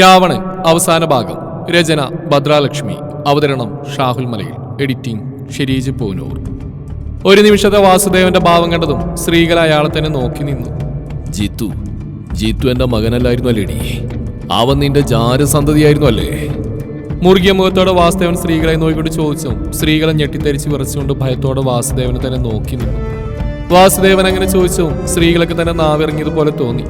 രാവണൻ അവസാന ഭാഗം. രചന ഭദ്രാലക്ഷ്മി. അവതരണം ഷാഹുൽ മലയിൽ. എഡിറ്റിംഗ് ഷെരീജ് പൂനൂർ. ഒരു നിമിഷത്തെ വാസുദേവന്റെ ഭാവം കണ്ടതും സ്ത്രീകൾ അയാളെ തന്നെ നോക്കി നിന്നു. ജിത്തു ജിത്തു എന്റെ മകനല്ലായിരുന്നു അല്ലേടി അവൻ നിന്റെ ജാരസന്തതിയായിരുന്നു അല്ലേ? മുറുകിയ മുഖത്തോടെ വാസുദേവൻ സ്ത്രീകളെ നോക്കിക്കൊണ്ട് ചോദിച്ചു. സ്ത്രീകളെ ഞെട്ടിത്തെരിച്ച് വിറച്ചുകൊണ്ട് ഭയത്തോടെ വാസുദേവനെ തന്നെ നോക്കി നിന്നു. വാസുദേവൻ അങ്ങനെ ചോദിച്ചു. സ്ത്രീകളൊക്കെ തന്നെ നാവിറങ്ങിയതുപോലെ തോന്നി.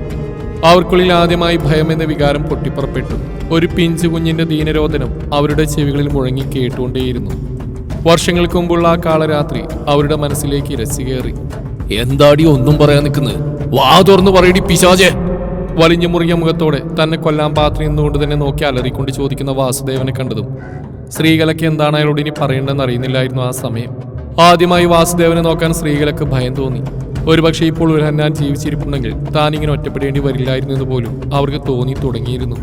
അവർക്കുള്ളിൽ ആദ്യമായി ഭയം എന്ന വികാരം പൊട്ടിപ്പുറപ്പെട്ടു. ഒരു പിഞ്ചു കുഞ്ഞിന്റെ ദീനരോധനം അവരുടെ ചെവികളിൽ മുഴങ്ങി കേട്ടുകൊണ്ടേയിരുന്നു. വർഷങ്ങൾക്ക് മുമ്പുള്ള ആ കാളരാത്രി അവരുടെ മനസ്സിലേക്ക് ഇരച്ചു കയറി. എന്താടി ഒന്നും പറയാൻ നിൽക്കുന്നത് വാ തുറന്നു പറയടി പിശാചേ വലിഞ്ഞു മുറിയ മുഖത്തോടെ തന്നെ കൊല്ലാൻ പാത്രം നിന്നുകൊണ്ട് തന്നെ നോക്കി അലറിക്കൊണ്ട് ചോദിക്കുന്ന വാസുദേവനെ കണ്ടതും സ്ത്രീകളൊക്കെ എന്താണ് അയാളോട് ഇനി പറയേണ്ടതെന്ന് അറിയുന്നില്ലായിരുന്നു ആ സമയം? ആദ്യമായി വാസുദേവനെ നോക്കാൻ സ്ത്രീകൾക്ക് ഭയം തോന്നി. ഒരുപക്ഷെ ഇപ്പോൾ ഒരു ഹന്നാൻ ജീവിച്ചിരിപ്പുണ്ടെങ്കിൽ താൻ ഇങ്ങനെ ഒറ്റപ്പെടേണ്ടി വരില്ലായിരുന്നു എന്ന് പോലും അവർക്ക് തോന്നി തുടങ്ങിയിരുന്നു.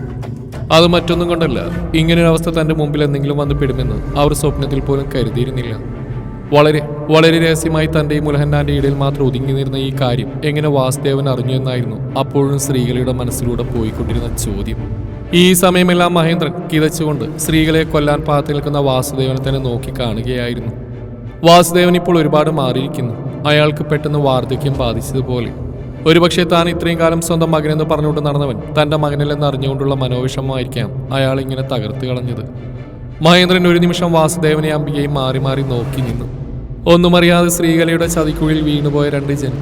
അത് മറ്റൊന്നും കൊണ്ടല്ല. ഇങ്ങനൊരു അവസ്ഥ തന്റെ മുമ്പിൽ എന്തെങ്കിലും വന്ന് പെടുമെന്ന് അവർ സ്വപ്നത്തിൽ പോലും കരുതിയിരുന്നില്ല. വളരെ വളരെ രഹസ്യമായി തന്റെയും മുലഹന്നാന്റെ ഇടയിൽ മാത്രം ഒതുങ്ങി നിന്ന ഈ കാര്യം എങ്ങനെ വാസുദേവൻ അറിഞ്ഞു എന്നായിരുന്നു അപ്പോഴും സ്ത്രീകളുടെ മനസ്സിലൂടെ പോയിക്കൊണ്ടിരുന്ന ചോദ്യം. ഈ സമയമെല്ലാം മഹേന്ദ്രൻ കിതച്ചുകൊണ്ട് സ്ത്രീകളെ കൊല്ലാൻ പാത്തു നിൽക്കുന്ന വാസുദേവനെ തന്നെ നോക്കി കാണുകയായിരുന്നു. വാസുദേവൻ ഇപ്പോൾ ഒരുപാട് മാറിയിരിക്കുന്നു. അയാൾക്ക് പെട്ടെന്ന് വാർദ്ധക്യം ബാധിച്ചതുപോലെ. ഒരുപക്ഷെ താൻ ഇത്രയും കാലം സ്വന്തം മകനെന്ന് പറഞ്ഞുകൊണ്ട് നടന്നവൻ തന്റെ മകനില്ലെന്ന് അറിഞ്ഞുകൊണ്ടുള്ള മനോവിഷമമായിരിക്കാം അയാൾ ഇങ്ങനെ തകർത്ത് കളഞ്ഞത്. മഹേന്ദ്രൻ ഒരു നിമിഷം വാസുദേവനെ അംബികയും മാറി മാറി നോക്കി നിന്നു. ഒന്നും അറിയാതെ ശ്രീകലയുടെ ചതിക്കുഴിയിൽ വീണുപോയ രണ്ട് ജൻ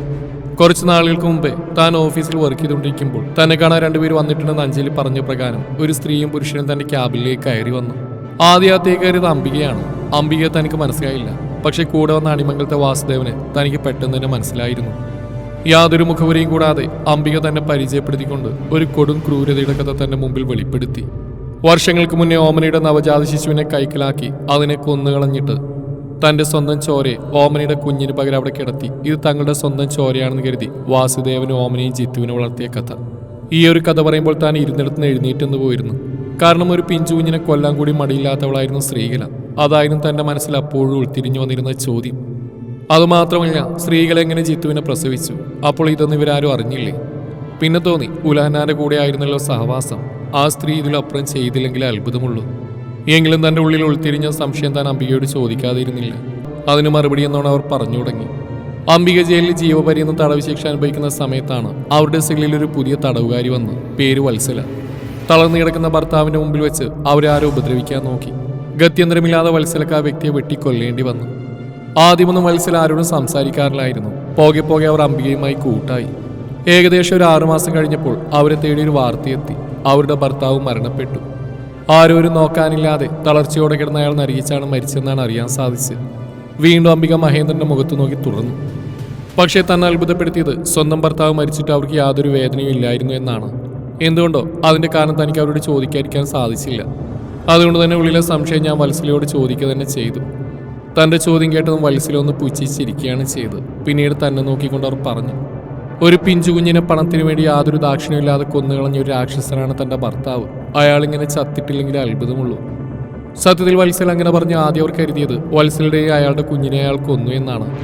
കുറച്ച് നാളുകൾക്ക് മുമ്പേ താൻ ഓഫീസിൽ വർക്ക് ചെയ്തുകൊണ്ടിരിക്കുമ്പോൾ തന്നെ കാണാൻ രണ്ടുപേർ വന്നിട്ടുണ്ടെന്ന് അഞ്ജലി പറഞ്ഞ പ്രകാരം ഒരു സ്ത്രീയും പുരുഷനും തന്റെ ക്യാബിലേക്ക് കയറി വന്നു. ആദ്യത്തെ കയറിയത് അംബികയാണ് അംബിക തനിക്ക് മനസ്സിലായില്ല. പക്ഷെ കൂടെ വന്ന അണിമംഗലത്തെ വാസുദേവന് തനിക്ക് പെട്ടെന്ന് തന്നെ മനസ്സിലായിരുന്നു. യാതൊരു മുഖവരിയും കൂടാതെ അംബിക തന്നെ പരിചയപ്പെടുത്തിക്കൊണ്ട് ഒരു കൊടും ക്രൂരതയുടെ കഥ തന്റെ മുമ്പിൽ വെളിപ്പെടുത്തി. വർഷങ്ങൾക്ക് മുന്നേ ഓമനയുടെ നവജാത ശിശുവിനെ കൈക്കലാക്കി അതിനെ കൊന്നുകളഞ്ഞിട്ട് തന്റെ സ്വന്തം ചോരയെ ഓമനയുടെ കുഞ്ഞിന് പകരം അവിടെ കിടത്തി. ഇത് തങ്ങളുടെ സ്വന്തം ചോരയാണെന്ന് കരുതി വാസുദേവനും ഓമനയും ജിത്തുവിനെ വളർത്തിയ കഥ. ഈ ഒരു കഥ പറയുമ്പോൾ താൻ ഇരുന്നിടത്ത് നിന്ന് എഴുന്നേറ്റെന്ന് പോയിരുന്നു. കാരണം ഒരു പിഞ്ചു കുഞ്ഞിനെ കൊല്ലാൻ കൂടി മടിയില്ലാത്തവളായിരുന്നു സ്ത്രീകല അതായിരുന്നു തന്റെ മനസ്സിൽ അപ്പോഴും ഉൾത്തിരിഞ്ഞു വന്നിരുന്ന ചോദ്യം. അതുമാത്രമല്ല സ്ത്രീകൾ എങ്ങനെ ജിത്തുവിനെ പ്രസവിച്ചു? അപ്പോൾ ഇതൊന്നും ഇവരാരും അറിഞ്ഞില്ലേ? പിന്നെ തോന്നി ഉലഹനാരുടെ കൂടെ ആയിരുന്നല്ലോ സഹവാസം. ആ സ്ത്രീ ഇതിലപ്പുറം ചെയ്തില്ലെങ്കിൽ അത്ഭുതമുള്ളൂ. എങ്കിലും തന്റെ ഉള്ളിൽ ഉൾത്തിരിഞ്ഞ സംശയം താൻ അംബികയോട് ചോദിക്കാതിരുന്നില്ല. അതിന് മറുപടി എന്നോണം അവർ പറഞ്ഞു തുടങ്ങി. അംബിക ജയിലിൽ ജീവപര്യന്തം തടവ് ശിക്ഷ അനുഭവിക്കുന്ന സമയത്താണ് അവരുടെ സെല്ലിൽ ഒരു പുതിയ തടവുകാരി വന്ന് പേര് വത്സല. തളർന്നു കിടക്കുന്ന ഭർത്താവിന്റെ മുമ്പിൽ വെച്ച് അവരെ ഉപദ്രവിക്കാൻ നോക്കി. ഗത്യന്തരമില്ലാതെ വത്സലക്ക് ആ വ്യക്തിയെ വെട്ടിക്കൊല്ലേണ്ടി വന്നു. ആദ്യമൊന്നും വത്സല ആരോടും സംസാരിക്കാറില്ലായിരുന്നു. പോകെ പോകെ അവർ അംബികയുമായി കൂട്ടായി. ഏകദേശം ഒരു ആറുമാസം കഴിഞ്ഞപ്പോൾ അവരെ തേടി ഒരു വാർത്തയെത്തി. അവരുടെ ഭർത്താവ് മരണപ്പെട്ടു. ആരോരും നോക്കാനില്ലാതെ തളർച്ചയോടെ കിടന്ന അയാൾ നരിയിച്ചാണ് മരിച്ചെന്നാണ് അറിയാൻ സാധിച്ചത്. വീണ്ടും അംബിക മഹേന്ദ്രന്റെ മുഖത്ത് നോക്കി തുടർന്നു. പക്ഷേ തന്നെ അത്ഭുതപ്പെടുത്തിയത് സ്വന്തം ഭർത്താവ് മരിച്ചിട്ട് അവർക്ക് യാതൊരു വേദനയും ഇല്ലായിരുന്നു എന്നാണ്. എന്തുകൊണ്ടോ അതിന്റെ കാരണം തനിക്ക് അവരോട് ചോദിക്കാതിരിക്കാൻ സാധിച്ചില്ല. അതുകൊണ്ട് തന്നെ ഉള്ളിലെ സംശയം ഞാൻ വത്സലയോട് ചോദിക്കുക തന്നെ ചെയ്തു. തന്റെ ചോദ്യം കേട്ടതും വത്സല ഒന്ന് പുച്ഛിച്ചിരിക്കുകയാണ് ചെയ്തത്. പിന്നീട് തന്നെ നോക്കിക്കൊണ്ട് അവർ പറഞ്ഞു ഒരു പിഞ്ചു കുഞ്ഞിനെ പണത്തിന് വേണ്ടി യാതൊരു ദാക്ഷിണ്യമില്ലാതെ കൊന്നുകളഞ്ഞ ഒരു രാക്ഷസനാണ് തന്റെ ഭർത്താവ്. അയാളിങ്ങനെ ചത്തിട്ടില്ലെങ്കിൽ അത്ഭുതമുള്ളൂ. സത്യത്തിൽ വത്സൽ അങ്ങനെ പറഞ്ഞ് ആദ്യം അവർ കരുതിയത് വത്സലുടെയും അയാളുടെ കുഞ്ഞിനെ അയാൾ കൊന്നു എന്നാണ്.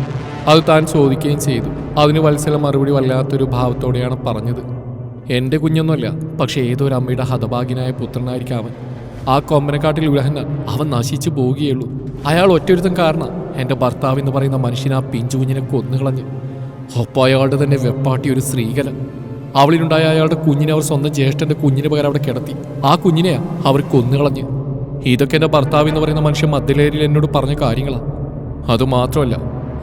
അത് താൻ ചോദിക്കുകയും ചെയ്തു. അതിന് വത്സല മറുപടി വല്ലാത്തൊരു ഭാവത്തോടെയാണ് പറഞ്ഞത്. എന്റെ കുഞ്ഞൊന്നുമല്ല പക്ഷേ ഏതൊരു അമ്മയുടെ ഹതഭാഗ്യനായ പുത്രനായിരിക്കാം അവൻ. ആ കൊമ്പനക്കാട്ടിൽ ഉലഹന അവൻ നശിച്ചു പോവുകയുള്ളൂ. അയാൾ ഒറ്റൊരുത്തം കാരണം. എന്റെ ഭർത്താവ് എന്ന് പറയുന്ന മനുഷ്യൻ ആ പിഞ്ചു കുഞ്ഞിനെ കൊന്നുകളഞ്ഞു ഒപ്പം അയാളുടെ തന്നെ വെപ്പാട്ടി ഒരു സ്ത്രീകല. അവളിലുണ്ടായ അയാളുടെ കുഞ്ഞിനെ അവർ സ്വന്തം ജ്യേഷ്ഠന്റെ കുഞ്ഞിന് പകരം അവിടെ കിടത്തി. ആ കുഞ്ഞിനെ അവർ കൊന്നുകളഞ്ഞ് ഇതൊക്കെ എന്റെ ഭർത്താവ് എന്ന് പറയുന്ന മനുഷ്യൻ മദ്യലേരിയിൽ എന്നോട് പറഞ്ഞ കാര്യങ്ങളാ. അതുമാത്രമല്ല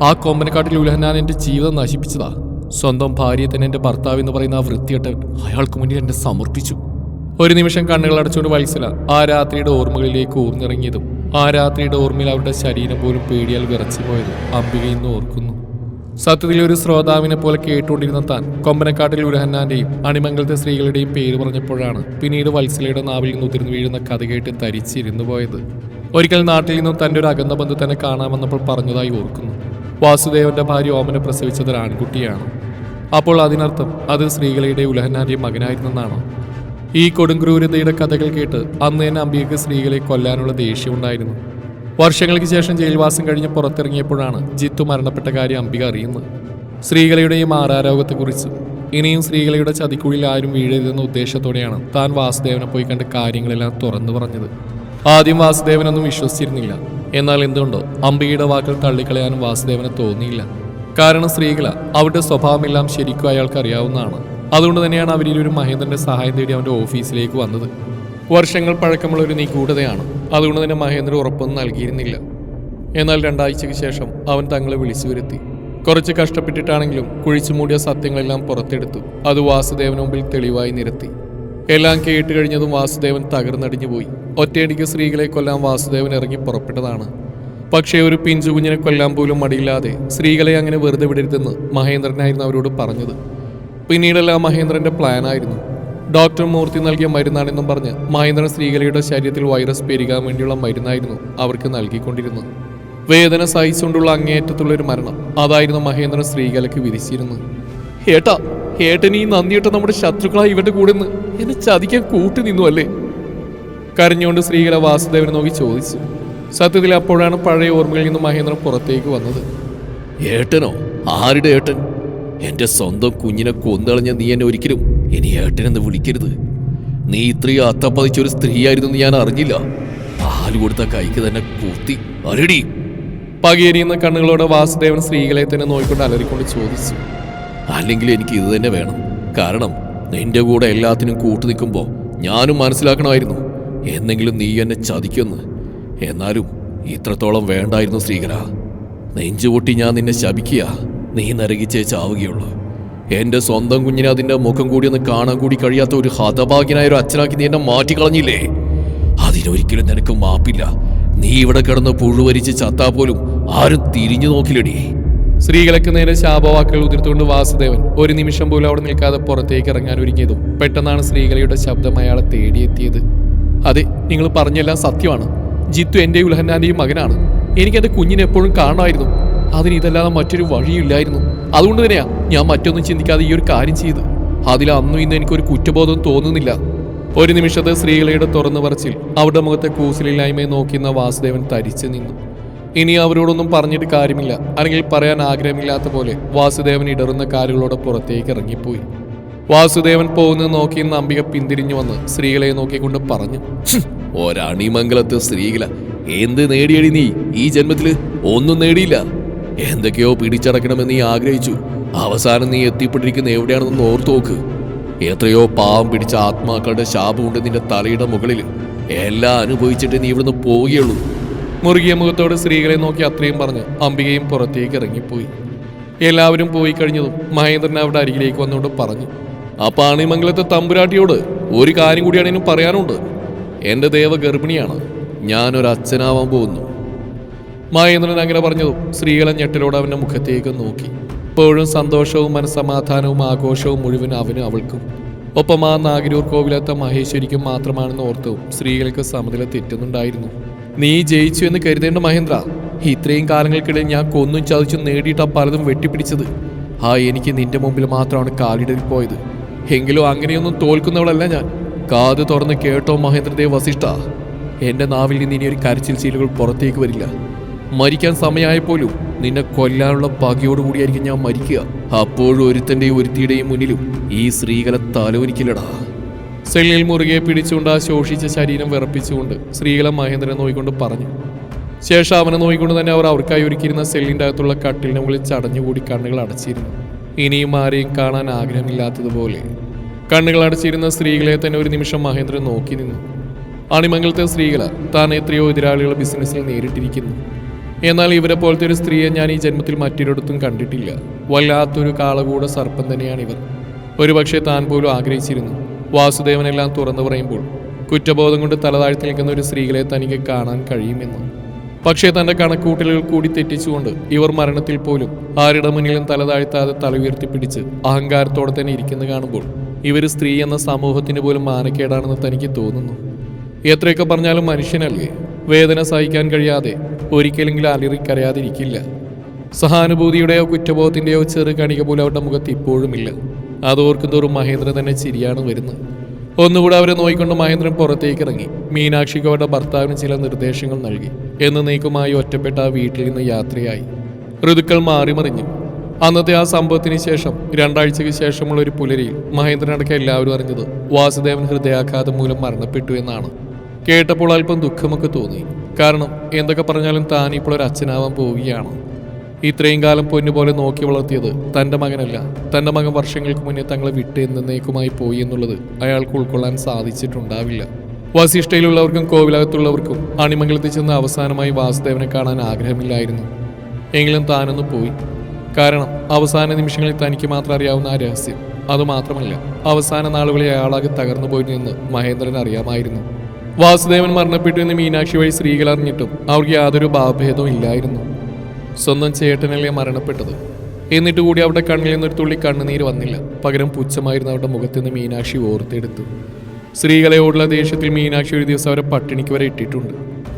ആ കൊമ്പനക്കാട്ടിൽ ഉലഹനാൻ എന്റെ ജീവിതം നശിപ്പിച്ചതാ. സ്വന്തം ഭാര്യയെ തന്നെ എന്റെ ഭർത്താവ് എന്ന് പറയുന്ന ആ വൃത്തിയട്ടൻ അയാൾക്ക് മുന്നിൽ എന്നെ സമർപ്പിച്ചു. ഒരു നിമിഷം കണ്ണുകൾ അടച്ചുകൊണ്ട് വത്സല ആ രാത്രിയുടെ ഓർമ്മകളിലേക്ക് ഊർന്നിറങ്ങിയതും ആ രാത്രിയുടെ ഓർമ്മയിൽ അവരുടെ ശരീരം പോലും പേടിയാൽ വിറച്ചു പോയതും അംബിക ഇന്ന് ഓർക്കുന്നു. സത്യത്തിൽ ഒരു ശ്രോതാവിനെ പോലെ കേട്ടുകൊണ്ടിരുന്ന താൻ കൊമ്പനക്കാട്ടിൽ ഉരഹന്നാന്റെയും അണിമംഗലത്തെ സ്ത്രീകളുടെയും പേര് പറഞ്ഞപ്പോഴാണ് പിന്നീട് വത്സലയുടെ നാവിൽ നിന്ന് ഉതിർന്നു വീഴുന്ന കഥ കേട്ട് തരിച്ചിരുന്നു പോയത്. ഒരിക്കൽ നാട്ടിൽ നിന്നും തന്റെ ഒരു അകന്ന ബന്ധു തന്നെ കാണാമെന്നപ്പോൾ പറഞ്ഞതായി ഓർക്കുന്നു. വാസുദേവന്റെ ഭാര്യ ഓമനെ പ്രസവിച്ചത് ഒരു ആൺകുട്ടിയാണ്. അപ്പോൾ അതിനർത്ഥം അത് സ്ത്രീകളുടെ ഉലഹന്നാന്റെയും മകനായിരുന്നെന്നാണോ? ഈ കൊടുംക്രൂരതയുടെ കഥകൾ കേട്ട് അന്ന് തന്നെ അംബികക്ക് സ്ത്രീകളെ കൊല്ലാനുള്ള ദേഷ്യമുണ്ടായിരുന്നു വർഷങ്ങൾക്ക് ശേഷം ജയിൽവാസം കഴിഞ്ഞ് പുറത്തിറങ്ങിയപ്പോഴാണ് ജിത്തു മരണപ്പെട്ട കാര്യം അംബിക അറിയുന്നത്. സ്ത്രീകളുടെ ഈ ആരാരോഗത്തെക്കുറിച്ച് ഇനിയും സ്ത്രീകളുടെ ചതിക്കുഴിയിൽ ആരും വീഴരുതെന്ന ഉദ്ദേശത്തോടെയാണ് താൻ വാസുദേവനെ പോയി കണ്ട് കാര്യങ്ങളെല്ലാം തുറന്നു പറഞ്ഞത്. ആദ്യം വാസുദേവനൊന്നും വിശ്വസിച്ചിരുന്നില്ല. എന്നാൽ എന്തുകൊണ്ടോ അംബികയുടെ വാക്കുകൾ തള്ളിക്കളയാനും വാസുദേവന് തോന്നിയില്ല. കാരണം സ്ത്രീകള അവരുടെ സ്വഭാവമെല്ലാം ശരിക്കും അയാൾക്ക് അറിയാവുന്നതാണ് അതുകൊണ്ട് തന്നെയാണ് അവരിൽ ഒരു മഹേന്ദ്രന്റെ സഹായം തേടി അവന്റെ ഓഫീസിലേക്ക് വന്നത്. വർഷങ്ങൾ പഴക്കമുള്ള ഒരു നിഗൂഢതയാണ്. അതുകൊണ്ട് തന്നെ മഹേന്ദ്രൻ ഉറപ്പൊന്നും നൽകിയിരുന്നില്ല. എന്നാൽ രണ്ടാഴ്ചയ്ക്ക് ശേഷം അവൻ തങ്ങളെ വിളിച്ചു വരുത്തി. കുറച്ച് കഷ്ടപ്പെട്ടിട്ടാണെങ്കിലും കുഴിച്ചു മൂടിയ സത്യങ്ങളെല്ലാം പുറത്തെടുത്തു. അത് വാസുദേവന് മുമ്പിൽ തെളിവായി നിരത്തി. എല്ലാം കേട്ട് കഴിഞ്ഞതും വാസുദേവൻ തകർന്നടിഞ്ഞു പോയി. ഒറ്റയടിക്ക് സ്ത്രീകളെ കൊല്ലാൻ വാസുദേവൻ ഇറങ്ങി പുറപ്പെട്ടതാണ്. പക്ഷേ ഒരു പിഞ്ചു കുഞ്ഞിനെ കൊല്ലാൻ പോലും മടിയില്ലാതെ സ്ത്രീകളെ അങ്ങനെ വെറുതെ വിടരുതെന്ന് മഹേന്ദ്രനായിരുന്നു അവരോട് പറഞ്ഞത്. പിന്നീടെല്ലാം മഹേന്ദ്രന്റെ പ്ലാനായിരുന്നു ഡോക്ടർ മൂർത്തി നൽകിയ മരുന്നാണെന്നും പറഞ്ഞ് മഹേന്ദ്രൻ സ്ത്രീകളുടെ ശരീരത്തിൽ വൈറസ് പെരുകാൻ വേണ്ടിയുള്ള മരുന്നായിരുന്നു അവർക്ക് നൽകിക്കൊണ്ടിരുന്നത്. വേദന സഹിച്ചുകൊണ്ടുള്ള അങ്ങേയറ്റത്തുള്ള ഒരു മരണം അതായിരുന്നു മഹേന്ദ്രൻ ശ്രീകലയ്ക്ക് വിധിച്ചിരുന്നത്. ഏട്ടാ ഏട്ടൻ ഈ നന്ദിയിട്ട് നമ്മുടെ ശത്രുക്കളായി ഇവരുടെ കൂടെ നിന്ന്. എന്നെ ചതിക്കാൻ കൂട്ടി നിന്നു അല്ലേ? കരഞ്ഞുകൊണ്ട് സ്ത്രീകളെ വാസുദേവൻ നോക്കി ചോദിച്ചു. സത്യത്തിൽ അപ്പോഴാണ് പഴയ ഓർമ്മകളിൽ നിന്ന് മഹേന്ദ്രൻ പുറത്തേക്ക് വന്നത്. ഏട്ടനോ? ആരുടെ ഏട്ടൻ? എന്റെ സ്വന്തം കുഞ്ഞിനെ കൊന്നളഞ്ഞ നീ എന്നെ ഒരിക്കലും ഇനി ഏട്ടനെന്ന് വിളിക്കരുത്. നീ ഇത്രയും അത്തപ്പതിച്ച ഒരു സ്ത്രീയായിരുന്നെന്ന് ഞാൻ അറിഞ്ഞില്ല. പാൽ കൊടുത്ത കൈക്ക് തന്നെ കുത്തി അരടി. പകയേരിയുന്ന കണ്ണുകളോടെ വാസുദേവൻ സ്ത്രീകളെ തന്നെ നോക്കിക്കൊണ്ട് അലറിക്കൊണ്ട് ചോദിച്ചു. അല്ലെങ്കിൽ എനിക്ക് ഇത് തന്നെ വേണം. കാരണം നിന്റെ കൂടെ എല്ലാത്തിനും കൂട്ടു നിൽക്കുമ്പോൾ ഞാനും മനസ്സിലാക്കണമായിരുന്നു. എന്നെങ്കിലും നീ എന്നെ ചതിക്കുമെന്ന്. എന്നാലും ഇത്രത്തോളം വേണ്ടായിരുന്നു ശ്രീകര. നെഞ്ചുപൊട്ടി ഞാൻ നിന്നെ ശപിക്കുക. നീ നരകിച്ചേ ചാവുകയുള്ളൂ എന്റെ സ്വന്തം കുഞ്ഞിനെ അതിന്റെ മുഖം കൂടി ഒന്ന് കാണാൻ കൂടി കഴിയാത്ത ഒരു ഹതഭാഗ്യനായ ഒരു അച്ഛനാക്കി നീ എന്നെ മാറ്റിക്കളഞ്ഞില്ലേ? അതിനൊരിക്കലും നിനക്ക് മാപ്പില്ല. നീ ഇവിടെ കിടന്ന് പുഴുവരിച്ച് ചത്താ പോലും ആരും തിരിഞ്ഞു നോക്കില്ലടി. സ്ത്രീകൾക്ക് നേരെ ശാപവാക്കുകൾ ഉതിർത്തുകൊണ്ട് വാസുദേവൻ ഒരു നിമിഷം പോലും അവിടെ നിൽക്കാതെ പുറത്തേക്ക് ഇറങ്ങാൻ ഒരുങ്ങിയതും പെട്ടെന്നാണ് സ്ത്രീകളുടെ ശബ്ദം അയാളെ തേടിയെത്തിയത്. അതെ നിങ്ങൾ പറഞ്ഞെല്ലാം സത്യമാണ്. ജിത്തു എന്റെയും ഉൽഹന്നാന്റെയും മകനാണ്. എനിക്കത് കുഞ്ഞിനെപ്പോഴും കാണുമായിരുന്നു അതിന് ഇതല്ലാതെ മറ്റൊരു വഴിയില്ലായിരുന്നു. അതുകൊണ്ട് തന്നെയാ ഞാൻ മറ്റൊന്നും ചിന്തിക്കാതെ ഈ ഒരു കാര്യം ചെയ്ത് അതിൽ അന്നും ഇന്നും എനിക്കൊരു കുറ്റബോധം തോന്നുന്നില്ല. ഒരു നിമിഷത്തെ സ്ത്രീകളുടെ തുറന്നു പറച്ചിൽ അവരുടെ മുഖത്തെ കൂസലില്ലായ്മയെ നോക്കിയുന്ന വാസുദേവൻ തരിച്ചു നിന്നു. ഇനി അവരോടൊന്നും പറഞ്ഞിട്ട് കാര്യമില്ല. അല്ലെങ്കിൽ പറയാൻ ആഗ്രഹമില്ലാത്ത പോലെ വാസുദേവൻ ഇടറുന്ന കാലുകളോടെ പുറത്തേക്ക് ഇറങ്ങിപ്പോയി. വാസുദേവൻ പോകുന്നത് നോക്കി അംബിക പിന്തിരിഞ്ഞു വന്ന് സ്ത്രീകളെ നോക്കിക്കൊണ്ട് പറഞ്ഞു ഹും, ഒരണീമംഗലത്തെ സ്ത്രീകള. എന്ത് നേടിയടി നീ ഈ ജന്മത്തിൽ? ഒന്നും നേടിയില്ല. എന്തൊക്കെയോ പിടിച്ചടക്കണമെന്ന് നീ ആഗ്രഹിച്ചു. അവസാനം നീ എത്തിപ്പെട്ടിരിക്കുന്ന എവിടെയാണെന്ന് ഓർത്തു നോക്ക്. എത്രയോ പാവം പിടിച്ച ആത്മാക്കളുടെ ശാപമുണ്ട് നിന്റെ തലയുടെ മുകളിൽ. എല്ലാം അനുഭവിച്ചിട്ട് നീ ഇവിടുന്ന് പോവുകയുള്ളൂ. മുറുകിയ മുഖത്തോടെ സ്ത്രീകളെ നോക്കി അത്രയും പറഞ്ഞ് അംബികയും പുറത്തേക്ക് ഇറങ്ങിപ്പോയി. എല്ലാവരും പോയി കഴിഞ്ഞതും മഹേന്ദ്രൻ അവിടെ അരികിലേക്ക് വന്നുകൊണ്ട് പറഞ്ഞു ആ പാണിമംഗലത്തെ തമ്പുരാട്ടിയോട് ഒരു കാര്യം കൂടിയാണ് ഇനി പറയാനുണ്ട്. എന്റെ ദേവ ഗർഭിണിയാണ് ഞാനൊരു അച്ഛനാവാൻ പോകുന്നു. മഹേന്ദ്രൻ അങ്ങനെ പറഞ്ഞു സ്ത്രീകളെ ഞെട്ടലോട് അവന്റെ മുഖത്തേക്ക് നോക്കി. ഇപ്പോഴും സന്തോഷവും മനസ്സമാധാനവും ആഘോഷവും മുഴുവൻ അവനും അവൾക്കും. ഒപ്പം ആ നാഗരൂർ കോവിലത്തെ മഹേശ്വരിക്കും മാത്രമാണെന്ന് ഓർത്തും സ്ത്രീകൾക്ക് സമനില തെറ്റുന്നുണ്ടായിരുന്നു. നീ ജയിച്ചു എന്ന് കരുതേണ്ട മഹേന്ദ്ര. ഇത്രയും കാലങ്ങൾക്കിടയിൽ ഞാൻ കൊന്നും ചതിച്ചും നേടിയിട്ടാ പലതും വെട്ടിപ്പിടിച്ചത്. ആ എനിക്ക് നിന്റെ മുമ്പിൽ മാത്രമാണ് കാലിടയിൽ പോയത്. എങ്കിലും അങ്ങനെയൊന്നും തോൽക്കുന്നവളല്ല ഞാൻ. കാത് തുറന്ന് കേട്ടോ മഹേന്ദ്രദേവ് വസിഷ്ഠ. എന്റെ നാവിൽ നിന്ന് ഇനി ഒരു കരച്ചിൽ ചീലുകൾ പുറത്തേക്ക് വരില്ല. മരിക്കാൻ സമയമായപ്പോലും നിന്നെ കൊല്ലാനുള്ള പകയോടുകൂടിയായിരിക്കും ഞാൻ മരിക്കുക. അപ്പോഴും ഒരുത്തന്റെയും ഒരുത്തിയുടെയും മുന്നിലും ഈ സ്ത്രീകളെ തലോനിക്കില്ലടാ സെല്ലിൽ മുറുകെ പിടിച്ചുകൊണ്ട് ആ ശോഷിച്ച ശരീരം വിറപ്പിച്ചുകൊണ്ട് സ്ത്രീകളെ മഹേന്ദ്രനെ നോയിക്കൊണ്ട് പറഞ്ഞു. ശേഷം അവനെ നോയിക്കൊണ്ട് തന്നെ അവർ അവർക്കായി ഒരുക്കിയിരുന്ന സെല്ലിന്റെ അകത്തുള്ള കട്ടിലിന് മുകളിൽ ചടഞ്ഞുകൂടി കണ്ണുകൾ അടച്ചിരുന്നു. ഇനിയും ആരെയും കാണാൻ ആഗ്രഹമില്ലാത്തതുപോലെ കണ്ണുകൾ അടച്ചിരുന്ന സ്ത്രീകളെ തന്നെ ഒരു നിമിഷം മഹേന്ദ്രൻ നോക്കി നിന്നു. അണിമംഗലത്തെ സ്ത്രീകളെ താൻ എത്രയോ എതിരാളികളെ ബിസിനസ്സിൽ നേരിട്ടിരിക്കുന്നു. എന്നാൽ ഇവരെ പോലത്തെ ഒരു സ്ത്രീയെ ഞാൻ ഈ ജന്മത്തിൽ മറ്റൊരിടത്തും കണ്ടിട്ടില്ല. വല്ലാത്തൊരു കാളകൂട സർപ്പം തന്നെയാണ് ഇവർ ഒരുപക്ഷെ താൻ പോലും ആഗ്രഹിച്ചിരുന്നു. വാസുദേവനെല്ലാം തുറന്നു പറയുമ്പോൾ കുറ്റബോധം കൊണ്ട് തലതാഴ്ത്തി നിൽക്കുന്ന ഒരു സ്ത്രീകളെ തനിക്ക് കാണാൻ കഴിയുമെന്ന്. പക്ഷേ തന്റെ കണക്കൂട്ടലുകൾ കൂടി തെറ്റിച്ചുകൊണ്ട് ഇവർ മരണത്തിൽ പോലും ആരുടെ മുന്നിലും തലതാഴ്ത്താതെ തല ഉയർത്തിപ്പിടിച്ച് അഹങ്കാരത്തോടെ തന്നെ ഇരിക്കുന്നു കാണുമ്പോൾ ഇവർ സ്ത്രീ എന്ന സമൂഹത്തിന് പോലും മാനക്കേടാണെന്ന് തനിക്ക് തോന്നുന്നു. എത്രയൊക്കെ പറഞ്ഞാലും മനുഷ്യനല്ലേ? വേദന സഹിക്കാൻ കഴിയാതെ ഒരിക്കലെങ്കിലും അലറിക്കരയാതിരിക്കില്ല. സഹാനുഭൂതിയുടെയോ കുറ്റബോധത്തിന്റെയോ ചെറു കണിക പോലും അവരുടെ മുഖത്ത് ഇപ്പോഴുമില്ല. അതോർക്കുന്തോറും മഹേന്ദ്രൻ തന്നെ ചിരിയാണ് വരുന്നത്. ഒന്നുകൂടെ അവരെ നോയിക്കൊണ്ട് മഹേന്ദ്രൻ പുറത്തേക്ക് ഇറങ്ങി മീനാക്ഷിക്ക് അവരുടെ ഭർത്താവിന് ചില നിർദ്ദേശങ്ങൾ നൽകി. എന്ന് നീക്കുമായി ഒറ്റപ്പെട്ട ആ വീട്ടിൽ നിന്ന് യാത്രയായി. ഋതുക്കൾ മാറിമറിഞ്ഞു. അന്നത്തെ ആ സംഭവത്തിന് ശേഷം രണ്ടാഴ്ചയ്ക്ക് ശേഷമുള്ള ഒരു പുലരിയിൽ മഹേന്ദ്രനടക്കം എല്ലാവരും അറിഞ്ഞത് വാസുദേവൻ ഹൃദയാഘാതം മൂലം മരണപ്പെട്ടു എന്നാണ്. കേട്ടപ്പോൾ അല്പം ദുഃഖമൊക്കെ തോന്നി. കാരണം എന്തൊക്കെ പറഞ്ഞാലും താൻ ഇപ്പോൾ ഒരു അച്ഛനാവാൻ പോവുകയാണ്. ഇത്രയും കാലം പൊന്നുപോലെ നോക്കി വളർത്തിയത് തന്റെ മകനല്ല. തന്റെ മകൻ വർഷങ്ങൾക്ക് മുന്നേ തങ്ങളെ വിട്ട് എന്നേക്കുമായി പോയി എന്നുള്ളത് അയാൾക്ക് ഉൾക്കൊള്ളാൻ സാധിച്ചിട്ടുണ്ടാവില്ല. വസിഷ്ഠയിലുള്ളവർക്കും കോവിലകത്തുള്ളവർക്കും അണിമംഗലത്തിൽ ചെന്ന് അവസാനമായി വാസുദേവനെ കാണാൻ ആഗ്രഹമില്ലായിരുന്നു. എങ്കിലും താനൊന്ന് പോയി. കാരണം അവസാന നിമിഷങ്ങളിൽ തനിക്ക് മാത്രം അറിയാവുന്ന ആ രഹസ്യം. അതുമാത്രമല്ല അവസാന നാളുകളിൽ അയാളാകെ തകർന്നു പോയിരുന്നെന്ന് മഹേന്ദ്രൻ അറിയാമായിരുന്നു. വാസുദേവൻ മരണപ്പെട്ടു എന്ന് മീനാക്ഷി വഴി സ്ത്രീകൾ അറിഞ്ഞിട്ടും അവർക്ക് യാതൊരു ഭാവഭേദവും ഇല്ലായിരുന്നു. സ്വന്തം ചേട്ടനല്ലേ മരണപ്പെട്ടത്. എന്നിട്ട് കൂടി അവരുടെ കണ്ണിൽ നിന്നൊരു തുള്ളി കണ്ണുനീര് വന്നില്ല. പകരം പുച്ഛമായിരുന്നു അവരുടെ മുഖത്ത് നിന്ന് മീനാക്ഷി ഓർത്തെടുത്തു. സ്ത്രീകളെയോടുള്ള ദേഷ്യത്തിൽ മീനാക്ഷി ഒരു ദിവസം അവരെ പട്ടിണിക്ക് വരെ ഇട്ടിട്ടുണ്ട്.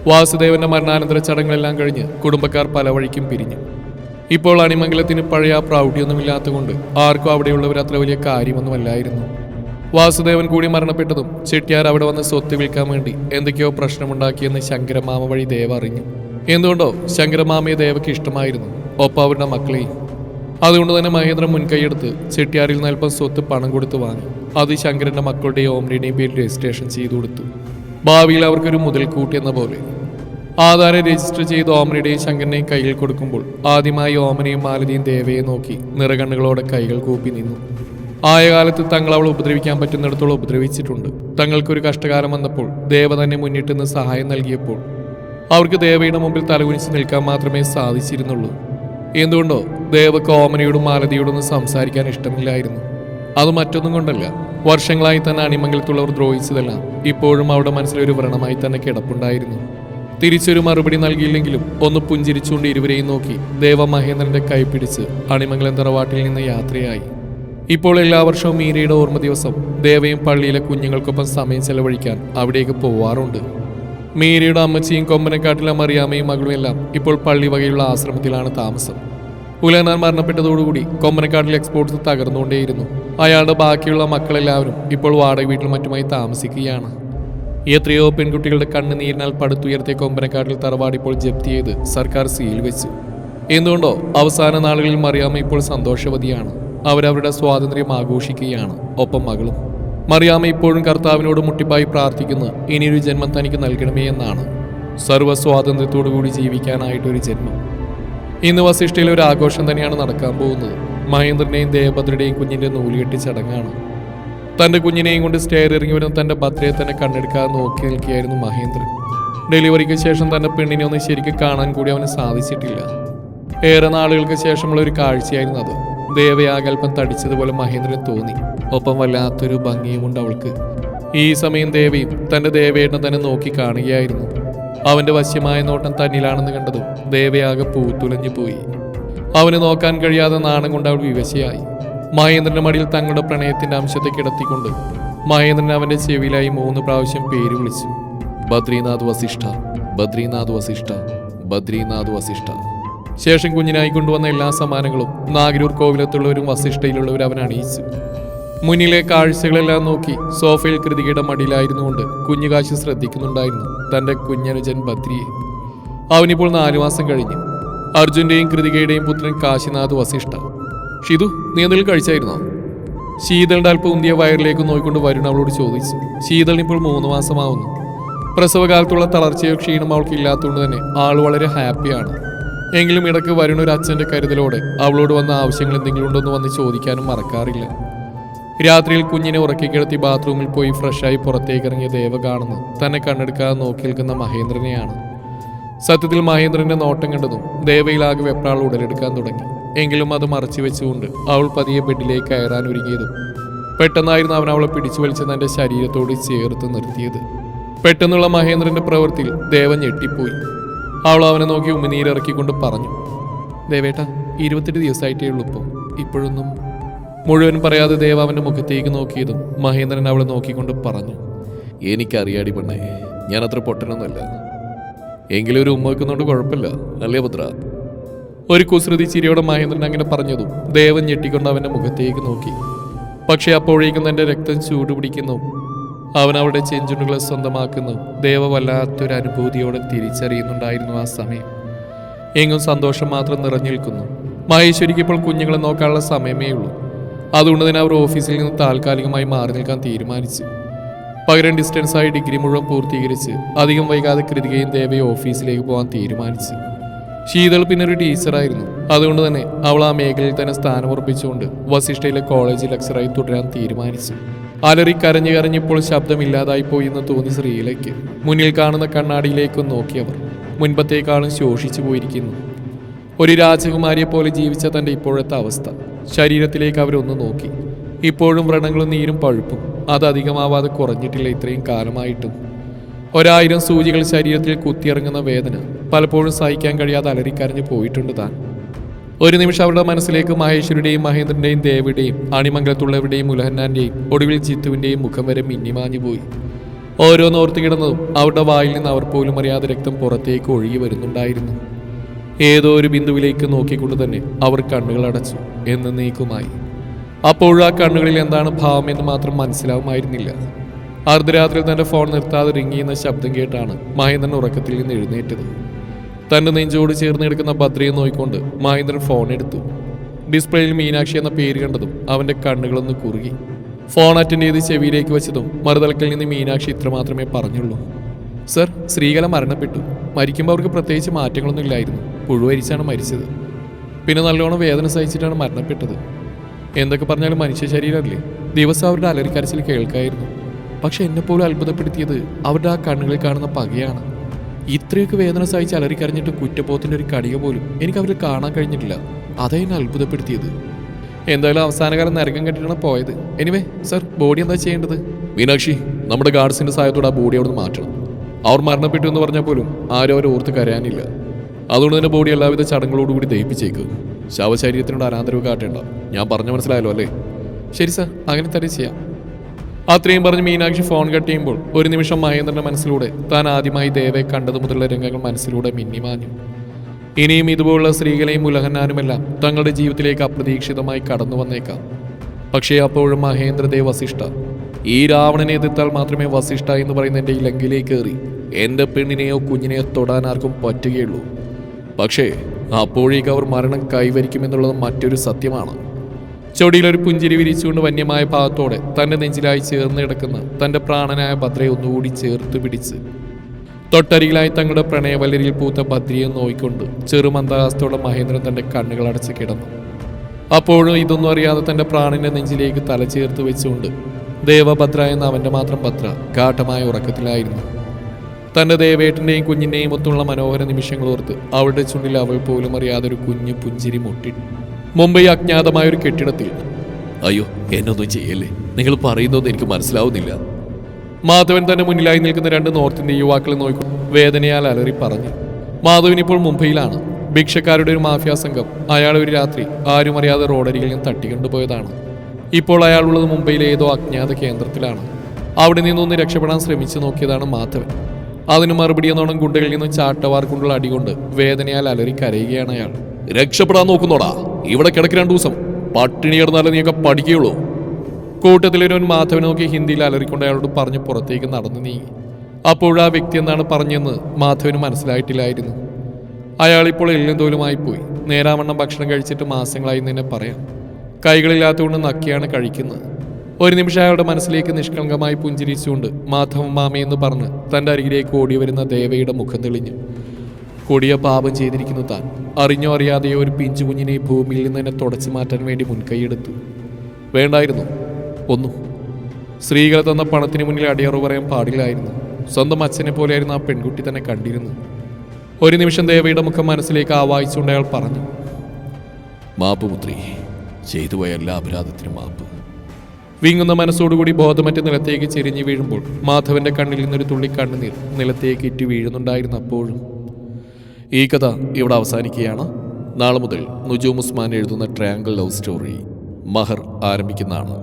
വാസുദേവന്റെ മരണാനന്തര ചടങ്ങുകളെല്ലാം കഴിഞ്ഞ് കുടുംബക്കാർ പല വഴിക്കും പിരിഞ്ഞു. ഇപ്പോൾ അണിമംഗലത്തിന് പഴയ പ്രൗഢിയൊന്നുമില്ലാത്തതുകൊണ്ട് ആർക്കും അവിടെയുള്ളവർ അത്ര വലിയ കാര്യമൊന്നുമല്ലായിരുന്നു. വാസുദേവൻ കൂടി മരണപ്പെട്ടതും ചെട്ടിയാർ അവിടെ വന്ന് സ്വത്ത് വിൽക്കാൻ വേണ്ടി എന്തൊക്കെയോ പ്രശ്നമുണ്ടാക്കിയെന്ന് ശങ്കരമാമ വഴി ദേവ അറിഞ്ഞു. എന്തുകൊണ്ടോ ശങ്കരമാമയെ ദേവയ്ക്ക് ഇഷ്ടമായിരുന്നു. ഒപ്പം അവരുടെ മക്കളെയും അതുകൊണ്ട് തന്നെ മഹേന്ദ്രൻ മുൻകൈയെടുത്ത് ചെട്ടിയാറിൽ നിന്ന് അല്പം സ്വത്ത് പണം കൊടുത്ത് വാങ്ങി. അത് ശങ്കരന്റെ മക്കളുടെ ഓംലിനെയും പേരിൽ രജിസ്ട്രേഷൻ ചെയ്തു കൊടുത്തു. ഭാവിയിൽ അവർക്കൊരു മുതൽക്കൂട്ട് എന്ന പോലെ. ആധാരം രജിസ്റ്റർ ചെയ്ത് ഓമനയുടെയും ശങ്കരനെയും കയ്യിൽ കൊടുക്കുമ്പോൾ ആദ്യമായി ഓമനയും മാലതിയും ദേവയെ നോക്കി നിറകണ്ണുകളോടെ കൈകൾ കൂപ്പി നിന്നു. ആയ കാലത്ത് തങ്ങൾ അവൾ ഉപദ്രവിക്കാൻ പറ്റുന്നിടത്തോളം ഉപദ്രവിച്ചിട്ടുണ്ട്. തങ്ങൾക്കൊരു കഷ്ടകാലം വന്നപ്പോൾ ദേവ തന്നെ മുന്നിട്ട് നിന്ന് സഹായം നൽകിയപ്പോൾ അവർക്ക് ദേവയുടെ മുമ്പിൽ തലകുനിച്ച് നിൽക്കാൻ മാത്രമേ സാധിച്ചിരുന്നുള്ളൂ. എന്തുകൊണ്ടോ ദേവ കോമനയോടും മാലതിയോടും ഒന്നും സംസാരിക്കാൻ ഇഷ്ടമില്ലായിരുന്നു. അത് മറ്റൊന്നും കൊണ്ടല്ല. വർഷങ്ങളായി തന്നെ അണിമംഗലത്തുള്ളവർ ദ്രോഹിച്ചതെല്ലാം. ഇപ്പോഴും അവരുടെ മനസ്സിലൊരു വ്രണമായി തന്നെ കിടപ്പുണ്ടായിരുന്നു. തിരിച്ചൊരു മറുപടി നൽകിയില്ലെങ്കിലും ഒന്ന് പുഞ്ചിരിച്ചുകൊണ്ട് ഇരുവരെയും നോക്കി ദേവ മഹേന്ദ്രന്റെ കൈ പിടിച്ച് അണിമംഗലം തറവാട്ടിൽ നിന്ന് യാത്രയായി. ഇപ്പോൾ എല്ലാ വർഷവും മീരയുടെ ഓർമ്മ ദിവസം ദേവയും പള്ളിയിലെ കുഞ്ഞുങ്ങൾക്കൊപ്പം സമയം ചെലവഴിക്കാൻ അവിടേക്ക് പോവാറുണ്ട്. മീരയുടെ അമ്മച്ചിയും കൊമ്പനക്കാട്ടിലെ മറിയാമ്മയും മകളും എല്ലാം ഇപ്പോൾ പള്ളി വകയുള്ള ആശ്രമത്തിലാണ് താമസം. ഉലനാൻ മരണപ്പെട്ടതോടുകൂടി കൊമ്പനക്കാട്ടിലെ എക്സ്പോർട്സ് തകർന്നുകൊണ്ടേയിരുന്നു. അയാളുടെ ബാക്കിയുള്ള മക്കളെല്ലാവരും ഇപ്പോൾ വാടക വീട്ടിൽ മറ്റുമായി താമസിക്കുകയാണ്. എത്രയോ പെൺകുട്ടികളുടെ കണ്ണുനീരിനാൽ പടുത്തുയർത്തിയ കൊമ്പനക്കാട്ടിൽ തറവാട് ഇപ്പോൾ ജപ്തി ചെയ്ത് സർക്കാർ സീൽ വെച്ചു. എന്തുകൊണ്ടോ അവസാന നാളുകളിൽ മറിയാമ്മ ഇപ്പോൾ സന്തോഷവതിയാണ്. അവരവരുടെ സ്വാതന്ത്ര്യം ആഘോഷിക്കുകയാണ്. ഒപ്പം മകളും. മറിയാമ്മ ഇപ്പോഴും കർത്താവിനോട് മുട്ടിപ്പായി പ്രാർത്ഥിക്കുന്നു. ഇനിയൊരു ജന്മം തനിക്ക് നൽകണമേ എന്നാണ്. സർവ സ്വാതന്ത്ര്യത്തോടു കൂടി ജീവിക്കാനായിട്ടൊരു ജന്മം. ഇന്ന് വസിഷ്ഠയിലെ ഒരു ആഘോഷം തന്നെയാണ് നടക്കാൻ പോകുന്നത്. മഹേന്ദ്രനെയും ദേവഭദ്രയുടെയും കുഞ്ഞിന്റെ നൂലുകെട്ടി ചടങ്ങാണ്. തന്റെ കുഞ്ഞിനെയും കൊണ്ട് സ്റ്റെയർ ഇറങ്ങി വരുന്ന തന്റെ ഭദ്രയെ തന്നെ കണ്ണെടുക്കാതെ നോക്കി നിൽക്കുകയായിരുന്നു മഹേന്ദ്രൻ. ഡെലിവറിക്ക് ശേഷം തന്റെ പെണ്ണിനെ ഒന്ന് ശരിക്കും കാണാൻ കൂടി അവന് സാധിച്ചിട്ടില്ല. ഏറെ നാളുകൾക്ക് ശേഷമുള്ള ഒരു കാഴ്ചയായിരുന്നു അത്. ദേവയാകൽപ്പം തടിച്ചതുപോലെ മഹേന്ദ്രൻ തോന്നി. ഒപ്പം വല്ലാത്തൊരു ഭംഗിയും അവൾക്ക്. ഈ സമയം ദേവയും തന്റെ ദേവേട്ടനെ തന്നെ നോക്കി കാണുകയായിരുന്നു. അവന്റെ വശ്യമായ നോട്ടം തന്നിലാണെന്ന് കണ്ടതും ദേവയാകെ പൂത്തുലഞ്ഞു പോയി. അവന് നോക്കാൻ കഴിയാതെ നാണം കൊണ്ട് അവൾ വിവശയായി. മഹേന്ദ്രന്റെ മടിയിൽ തങ്ങളുടെ പ്രണയത്തിന്റെ അംശത്തെ കിടത്തിക്കൊണ്ട് മഹേന്ദ്രൻ അവന്റെ ചെവിയിലായി മൂന്ന് പ്രാവശ്യം പേര് വിളിച്ചു. ബദ്രീനാഥ് വസിഷ്ഠ ബദ്രീനാഥ് വസിഷ്ഠ ബദ്രീനാഥ് വസിഷ്ഠ. ശേഷം കുഞ്ഞിനായി കൊണ്ടുവന്ന എല്ലാ സമ്മാനങ്ങളും നാഗരൂർ കോവിലത്തുള്ളവരും വസിഷ്ഠയിലുള്ളവരും അവൻ അണിയിച്ചു മുന്നിലെ കാഴ്ചകളെല്ലാം നോക്കി സോഫയിൽ കൃതികയുടെ മടിയിലായിരുന്നുകൊണ്ട് കുഞ്ഞുകാശ് ശ്രദ്ധിക്കുന്നുണ്ടായിരുന്നു തന്റെ കുഞ്ഞനുജൻ ബദ്രിയെ അവനിപ്പോൾ നാലു മാസം കഴിഞ്ഞു. അർജുന്റെയും കൃതികയുടെയും പുത്രൻ കാശിനാഥ് വസിഷ്ഠ. ഷിതു നീ എന്തെങ്കിലും കഴിച്ചായിരുന്നോ? ശീതളിന്റെ അല്പം ഉന്തിയ വയറിലേക്ക് നോക്കിക്കൊണ്ട് വരുൺ അവളോട് ചോദിച്ചു. ശീതളിനിപ്പോൾ മൂന്ന് മാസമാവുന്നു. പ്രസവകാലത്തുള്ള തളർച്ചയോ ക്ഷീണം അവൾക്ക് ഇല്ലാത്തതുകൊണ്ട് തന്നെ ആൾ വളരെ ഹാപ്പിയാണ്. എങ്കിലും ഇടയ്ക്ക് വരുൺ ഒരു അച്ഛന്റെ കരുതലോടെ അവളോട് വന്ന ആവശ്യങ്ങൾ എന്തെങ്കിലും ഉണ്ടോ എന്ന് വന്ന് ചോദിക്കാനും മറക്കാറില്ല. രാത്രിയിൽ കുഞ്ഞിനെ ഉറക്കി കിടത്തി ബാത്റൂമിൽ പോയി ഫ്രഷായി പുറത്തേക്ക് ഇറങ്ങിയ ദേവ കാണുന്നു. തന്നെ കണ്ണെടുക്കാതെ നോക്കി നിൽക്കുന്ന മഹേന്ദ്രനെയാണ്. സത്യത്തിൽ മഹേന്ദ്രന്റെ നോട്ടം കണ്ടതും ദേവയിലാകെ വെപ്രാൾ ഉടലെടുക്കാൻ തുടങ്ങി. എങ്കിലും അത് മറച്ചു വെച്ചുകൊണ്ട് അവൾ പതിയെ ബെഡിലേക്ക് കയറാൻ ഒരുങ്ങിയതും പെട്ടെന്നായിരുന്നു അവൻ അവളെ പിടിച്ചു വലിച്ച് തന്റെ ശരീരത്തോട് ചേർത്ത് നിർത്തിയത്. പെട്ടെന്നുള്ള മഹേന്ദ്രന്റെ പ്രവൃത്തിയിൽ ദേവൻ ഞെട്ടിപ്പോയി. അവൾ അവനെ നോക്കി ഉമിനീരിറക്കിക്കൊണ്ട് പറഞ്ഞു ദേവേട്ട ഇരുപത്തെട്ട് ദിവസമായിട്ടേ ഉള്ളൂ ഇപ്പോൾ ഇപ്പോഴൊന്നും മുഴുവൻ പറയാതെ ദേവ അവന്റെ മുഖത്തേക്ക് നോക്കിയതും മഹേന്ദ്രൻ അവളെ നോക്കിക്കൊണ്ട് പറഞ്ഞു എനിക്കറിയാടി പെണ്ണേ ഞാൻ അത്ര പൊട്ടനൊന്നുമല്ല. എങ്കിലും ഒരു ഉമ്മ വെക്കുന്നതുകൊണ്ട് കുഴപ്പമില്ല അല്ലേ പുത്ര? ഒരു കുസൃതി ചിരിയോടെ മഹേന്ദ്രൻ അങ്ങനെ പറഞ്ഞതും ദേവൻ ഞെട്ടിക്കൊണ്ട് അവന്റെ മുഖത്തേക്ക് നോക്കി. പക്ഷേ അപ്പോഴേക്കും തന്റെ രക്തം ചൂടുപിടിക്കുന്നു. അവൻ അവളുടെ ചെഞ്ചുണ്ടുകളെ സ്വന്തമാക്കുന്നു. ദേവ വല്ലാത്തൊരു അനുഭൂതിയോടെ തിരിച്ചറിയുന്നുണ്ടായിരുന്നു ആ സമയം. എങ്ങും സന്തോഷം മാത്രം നിറഞ്ഞു നിൽക്കുന്നു. മഹേശ്വരിക്ക് ഇപ്പോൾ കുഞ്ഞുങ്ങളെ നോക്കാനുള്ള സമയമേ ഉള്ളൂ. അതുകൊണ്ട് തന്നെ അവർ ഓഫീസിൽ നിന്ന് താൽക്കാലികമായി മാറി നിൽക്കാൻ തീരുമാനിച്ചു. പകരം ഡിസ്റ്റൻസായി ഡിഗ്രി മുഴുവൻ പൂർത്തീകരിച്ച് അധികം വൈകാതെ കൃതികയും ദേവയും ഓഫീസിലേക്ക് പോകാൻ തീരുമാനിച്ചു. ശീതൾ പിന്നെ ഒരു ടീച്ചറായിരുന്നു അതുകൊണ്ട് തന്നെ അവൾ ആ മേഖലയിൽ തന്നെ സ്ഥാനമുറപ്പിച്ചുകൊണ്ട് വസിഷ്ഠയിലെ കോളേജ് ലെക്ചറായി തുടരാൻ തീരുമാനിച്ചു. അലറി കരഞ്ഞു കരഞ്ഞിപ്പോൾ ശബ്ദമില്ലാതായി പോയി എന്ന് തോന്നി ശ്രീയിലേക്ക് മുന്നിൽ കാണുന്ന കണ്ണാടിയിലേക്ക് നോക്കിയവർ മുൻപത്തേക്കാളും ശോഷിച്ചു പോയിരിക്കുന്നു. ഒരു രാജകുമാരിയെ പോലെ ജീവിച്ച തന്റെ ഇപ്പോഴത്തെ അവസ്ഥ. ശരീരത്തിലേക്ക് അവരൊന്ന് നോക്കി. ഇപ്പോഴും വ്രണങ്ങളും നീരും പഴുപ്പും. അത് അധികമാവാതെ കുറഞ്ഞിട്ടില്ല ഇത്രയും കാലമായിട്ടും. ഒരായിരം സൂചികൾ ശരീരത്തിൽ കുത്തിയിറങ്ങുന്ന വേദന പലപ്പോഴും സഹിക്കാൻ കഴിയാതെ അലറിക്കരഞ്ഞു പോയിട്ടുണ്ട് താൻ. ഒരു നിമിഷം അവരുടെ മനസ്സിലേക്ക് മഹേശ്വരുടെയും മഹേന്ദ്രന്റെയും ദേവിയുടെയും അണിമംഗലത്തുള്ളവരുടെയും ഉലഹന്നാന്റെയും ഒടുവിൽ ചിത്തുവിന്റെയും മുഖം വരെ മിന്നിമാഞ്ഞു പോയി. ഓരോന്ന് ഓർത്തു കിടന്നതും അവരുടെ വായിൽ നിന്ന് അവർ പോലും അറിയാതെ രക്തം പുറത്തേക്ക് ഒഴുകി വരുന്നുണ്ടായിരുന്നു. ഏതോ ഒരു ബിന്ദുവിലേക്ക് നോക്കിക്കൊണ്ട് തന്നെ അവർ കണ്ണുകൾ അടച്ചു എന്ന് നീക്കുമായി. അപ്പോഴും ആ കണ്ണുകളിൽ എന്താണ് ഭാവം എന്ന് മാത്രം മനസ്സിലാവുമായിരുന്നില്ല. അർദ്ധരാത്രിയിൽ തന്റെ ഫോൺ നിർത്താതെ റിങ് ചെയ്യുന്ന ശബ്ദം കേട്ടാണ് മഹേന്ദ്രൻ ഉറക്കത്തിൽ നിന്ന് എഴുന്നേറ്റത്. തന്റെ നെഞ്ചോട് ചേർന്ന് കിടക്കുന്ന ഭദ്രയെ നോയിക്കൊണ്ട് മഹേന്ദ്രൻ ഫോൺ എടുത്തു. ഡിസ്പ്ലേയിൽ മീനാക്ഷി എന്ന പേര് കണ്ടതും അവന്റെ കണ്ണുകളൊന്ന് കുറുകി. ഫോൺ അറ്റൻഡ് ചെയ്ത് ചെവിയിലേക്ക് വെച്ചതും മറുതലക്കിൽ നിന്ന് മീനാക്ഷി ഇത്ര മാത്രമേ പറഞ്ഞുള്ളൂ. സർ ശ്രീകല മരണപ്പെട്ടു. മരിക്കുമ്പോൾ അവർക്ക് പ്രത്യേകിച്ച് മാറ്റങ്ങളൊന്നും ഇല്ലായിരുന്നു. പുഴുവരിച്ചാണ് മരിച്ചത്. പിന്നെ നല്ലോണം വേദന സഹിച്ചിട്ടാണ് മരണപ്പെട്ടത്. എന്തൊക്കെ പറഞ്ഞാലും മനുഷ്യ ശരീരമല്ലേ ദിവസം അവരുടെ അലറിക്കരച്ചിൽ കേൾക്കായിരുന്നു. പക്ഷെ എന്നെപ്പോലും അത്ഭുതപ്പെടുത്തിയത് അവരുടെ ആ കണ്ണുകളിൽ കാണുന്ന പകയാണ്. ഇത്രയൊക്കെ വേദന സഹിച്ച് അലറിക്കറിഞ്ഞിട്ട് കുറ്റബോധത്തിന്റെ ഒരു കടിക പോലും എനിക്ക് അവരിൽ കാണാൻ കഴിഞ്ഞിട്ടില്ല. അതാ അത്ഭുതപ്പെടുത്തിയത്. എന്തായാലും അവസാനകാലം നരകം കെട്ടിട്ടാണ് പോയത്. എനിവേ സർ ബോഡി എന്താ ചെയ്യേണ്ടത്? മീനാക്ഷി നമ്മുടെ ഗാർഡ്സിന്റെ സഹായത്തോടെ ആ ബോഡി അവിടുന്ന് മാറ്റണം. അവർ മരണപ്പെട്ടു എന്ന് പറഞ്ഞാൽ പോലും ആരും അവരെ ഓർത്ത് കരയാനില്ല. അതുകൊണ്ട് തന്നെ ബോഡി എല്ലാവിധ ചടങ്ങുകളോടുകൂടി ദഹിപ്പിച്ചേക്ക്. ശവശരീരത്തിനോട് അനാദരവ് കാട്ടേണ്ട. ഞാൻ പറഞ്ഞു മനസ്സിലായല്ലോ അല്ലേ? ശരി സർ അങ്ങനെ തന്നെ ചെയ്യാം. അത്രയും പറഞ്ഞ് മീനാക്ഷി ഫോൺ കട്ട് ചെയ്യുമ്പോൾ ഒരു നിമിഷം മഹേന്ദ്രന്റെ മനസ്സിലൂടെ താൻ ആദ്യമായി ദേവയെ കണ്ടതു മുതലുള്ള രംഗങ്ങൾ മനസ്സിലൂടെ മിന്നിമാഞ്ഞു ഇനിയും ഇതുപോലുള്ള സ്ത്രീകളെയും ഉലഹന്നാനുമെല്ലാം തങ്ങളുടെ ജീവിതത്തിലേക്ക് അപ്രതീക്ഷിതമായി കടന്നു വന്നേക്കാം. പക്ഷേ അപ്പോഴും മഹേന്ദ്രദേവ് വസിഷ്ഠ. ഈ രാവണനെ എതിർത്താൽ മാത്രമേ വസിഷ്ഠ എന്ന് പറയുന്ന എന്റെ ഈ ലങ്കയിലേക്ക് കയറി എന്റെ പെണ്ണിനെയോ കുഞ്ഞിനെയോ തൊടാൻ ആർക്കും പറ്റുകയുള്ളൂ. പക്ഷേ അപ്പോഴേക്ക് അവർ മരണം കൈവരിക്കുമെന്നുള്ളത് മറ്റൊരു സത്യമാണ്. ചൊടിയിലൊരു പുഞ്ചിരി വിരിച്ചുകൊണ്ട് വന്യമായ ഭാഗത്തോടെ തന്റെ നെഞ്ചിലായി ചേർന്ന് കിടക്കുന്ന തന്റെ പ്രാണനായ ഭദ്രയെ ഒന്നുകൂടി ചേർത്ത് പിടിച്ച്. തൊട്ടരികിലായി തങ്ങളുടെ പ്രണയവലരിയിൽ പൂത്ത ഭദ്രയെ നോയിക്കൊണ്ട് ചെറുമന്ദഹാസത്തോടെ മഹേന്ദ്രൻ തന്റെ കണ്ണുകൾ അടച്ച് കിടന്നു. അപ്പോഴും ഇതൊന്നും അറിയാതെ തന്റെ പ്രാണന്റെ നെഞ്ചിലേക്ക് തല ചേർത്ത് വെച്ചുകൊണ്ട് ദേവഭദ്ര എന്ന അവന്റെ മാത്രം ഭദ്ര ഗാഠമായ ഉറക്കത്തിലായിരുന്നു. തന്റെ ദേവേട്ടന്റെയും കുഞ്ഞിന്റെയും ഒത്തുള്ള മനോഹര നിമിഷങ്ങൾ ഓർത്ത് അവളുടെ ചുണ്ടിൽ അവൾ പോലും അറിയാതെ ഒരു കുഞ്ഞു പുഞ്ചിരി മുട്ടി. മുംബൈ അജ്ഞാതമായ ഒരു കെട്ടിടത്തിൽ. അയ്യോ എന്നൊന്നും ചെയ്യല്ലേ? നിങ്ങൾ പറയുന്നതൊന്നും എനിക്ക് മനസ്സിലാവുന്നില്ല. മാധവൻ തന്നെ മുന്നിലായി നിൽക്കുന്ന രണ്ട് നോർത്ത് ഇന്ത്യൻ യുവാക്കളെ നോക്കി വേദനയാൽ അലറി പറഞ്ഞു. മാധവൻ ഇപ്പോൾ മുംബൈയിലാണ്. ഭിക്ഷക്കാരുടെ ഒരു മാഫിയ സംഘം അയാൾ ഒരു രാത്രി ആരും അറിയാതെ റോഡരികിൽ നിന്ന് തട്ടിക്കൊണ്ടുപോയതാണ്. ഇപ്പോൾ അയാൾ ഉള്ളത് മുംബൈയിലെ ഏതോ അജ്ഞാത കേന്ദ്രത്തിലാണ്. അവിടെ നിന്നൊന്ന് രക്ഷപ്പെടാൻ ശ്രമിച്ചു നോക്കിയതാണ് മാധവൻ. അതിന് മറുപടി എന്നോണം ഗുണ്ടകളിൽ നിന്നും ചാട്ടവാർ കൊണ്ടുള്ള അടികൊണ്ട് വേദനയാൽ അലറി കരയുകയാണ് അയാൾ. രക്ഷപ്പെടാൻ നോക്കുന്നോടാ. ഇവിടെ കിടക്ക് രണ്ടു ദിവസം. പട്ടിണി കിടന്നാലേ നീയൊക്കെ പഠിക്കുകയുള്ളൂ. കൂട്ടത്തിലൊരുവൻ മാധവനെ നോക്കി ഹിന്ദിയിൽ അലറിക്കൊണ്ട് അയാളോട് പറഞ്ഞ് പുറത്തേക്ക് നടന്നു നീങ്ങി. അപ്പോഴാ വ്യക്തി എന്താണ് പറഞ്ഞെന്ന് മാധവന് മനസ്സിലായിട്ടില്ലായിരുന്നു. അയാളിപ്പോൾ എല്ലും തോലുമായി പോയി. നേരാവണ്ണം ഭക്ഷണം കഴിച്ചിട്ട് മാസങ്ങളായി തന്നെ പറയാം. കൈകളില്ലാത്തതുകൊണ്ട് നക്കിയാണ് കഴിക്കുന്നത്. ഒരു നിമിഷം അയാളുടെ മനസ്സിലേക്ക് നിഷ്കളങ്കമായി പുഞ്ചിരിച്ചുകൊണ്ട് മാധവ മാമയെന്ന് പറഞ്ഞ് തന്റെ അരികിലേക്ക് ഓടി വരുന്ന ദേവയുടെ മുഖം തെളിഞ്ഞു. കൊടിയ പാപം ചെയ്തിരിക്കുന്നു താൻ. അറിഞ്ഞോ അറിയാതെയോ ഒരു പിഞ്ചു കുഞ്ഞിനെ ഭൂമിയിൽ നിന്ന് തന്നെ തുടച്ചു മാറ്റാൻ വേണ്ടി മുൻകൈയെടുത്തു. വേണ്ടായിരുന്നു. ഒന്നു. സ്ത്രീകൾ തന്ന പണത്തിന് മുന്നിൽ അടിയറു പറയാൻ പാടില്ലായിരുന്നു. സ്വന്തം അച്ഛനെ പോലെയായിരുന്നു ആ പെൺകുട്ടി തന്നെ കണ്ടിരുന്നു ഒരു നിമിഷം ദേവയുടെ മുഖം മനസ്സിലേക്ക് ആവാഹിച്ചുകൊണ്ട് അയാൾ പറഞ്ഞു മാപ്പ് പുത്രി ചെയ്തു പോയ എല്ലാ അപരാധത്തിനും മാപ്പ്. വിങ്ങുന്ന മനസ്സോടുകൂടി ബോധമറ്റ് നിലത്തേക്ക് ചെരിഞ്ഞു വീഴുമ്പോൾ മാധവന്റെ കണ്ണിൽ നിന്നൊരു തുള്ളി കണ്ണുനീർ നിലത്തേക്ക് ഇറ്റ് വീഴുന്നുണ്ടായിരുന്നു അപ്പോഴും ഈ കഥ ഇവിടെ അവസാനിക്കുകയാണ്. നാളെ മുതൽ നുജൂം ഉസ്മാൻ എഴുതുന്ന ട്രയാങ്കിൾ ലവ് സ്റ്റോറി മഹർ ആരംഭിക്കുന്നതാണ്.